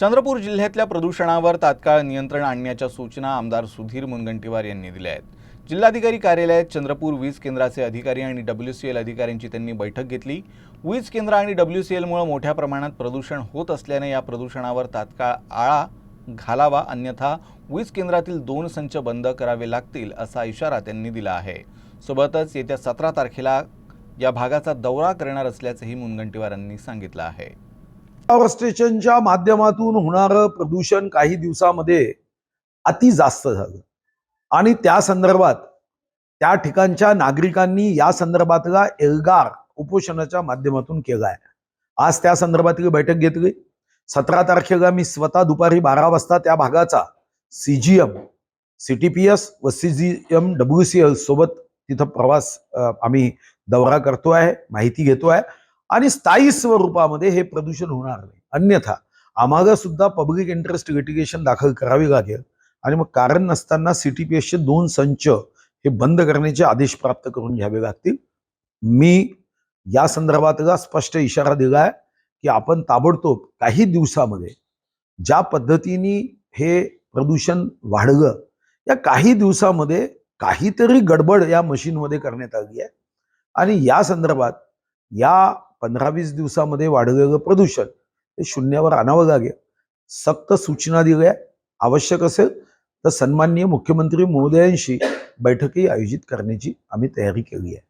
चंद्रपूर जिल्ह्यातल्या प्रदूषणावर तात्काळ नियंत्रण आणण्याच्या सूचना आमदार सुधीर मुनगंटीवार यांनी दिल्या आहेत. जिल्हाधिकारी कार्यालयात चंद्रपूर वीज केंद्राचे अधिकारी आणि डब्ल्यू सी एल अधिकाऱ्यांची त्यांनी बैठक घेतली. वीज केंद्र आणि डब्ल्यू सी एलमुळे मोठ्या प्रमाणात प्रदूषण होत असल्याने या प्रदूषणावर तात्काळ आळा घालावा अन्यथा वीज केंद्रातील दोन संच बंद करावे लागतील असा इशारा त्यांनी दिला आहे. सोबतच येत्या सतरा तारखेला या भागाचा दौरा करणार असल्याचंही मुनगंटीवार यांनी सांगितलं आहे. पॉवर स्टेशनच्या माध्यमातून होणारं प्रदूषण काही दिवसामध्ये अति जास्त झालं. आणि त्या संदर्भात त्या ठिकाणच्या नागरिकांनी या संदर्भातला एल्गार उपोषणाच्या माध्यमातून केला आहे आज त्या संदर्भातली बैठक घेतली. सतरा तारखेला मी स्वतः दुपारी बारा वाजता त्या भागाचा सीजीएम सीटीपीएस व सीजीएम डब्ल्यू सी एल सोबत तिथं प्रवास आम्ही दौरा करतो आहे माहिती घेतो आहे आणि स्थायी स्वरूपामध्ये हे प्रदूषण होणार नाही. अन्यथा आम्हाला सुद्धा पब्लिक इंटरेस्ट लिटिगेशन दाखल करावी लागेल आणि मग कारण नसताना सीटीपीएसचे दोन संच हे बंद करण्याचे आदेश प्राप्त करून घ्यावे लागतील. मी या संदर्भातला स्पष्ट इशारा दिला आहे की आपण ताबडतोब काही दिवसामध्ये ज्या पद्धतीने हे प्रदूषण वाढलं या काही दिवसामध्ये काहीतरी गडबड या मशीनमध्ये करण्यात आली आहे. आणि या संदर्भात या पंधरा वीस दिवसामध्ये वाढलेलं प्रदूषण हे शून्यावर आणावं लागेल. सक्त सूचना दिल्या आवश्यक असेल तर सन्माननीय मुख्यमंत्री महोदयांशी बैठकही आयोजित करण्याची आम्ही तयारी केली आहे.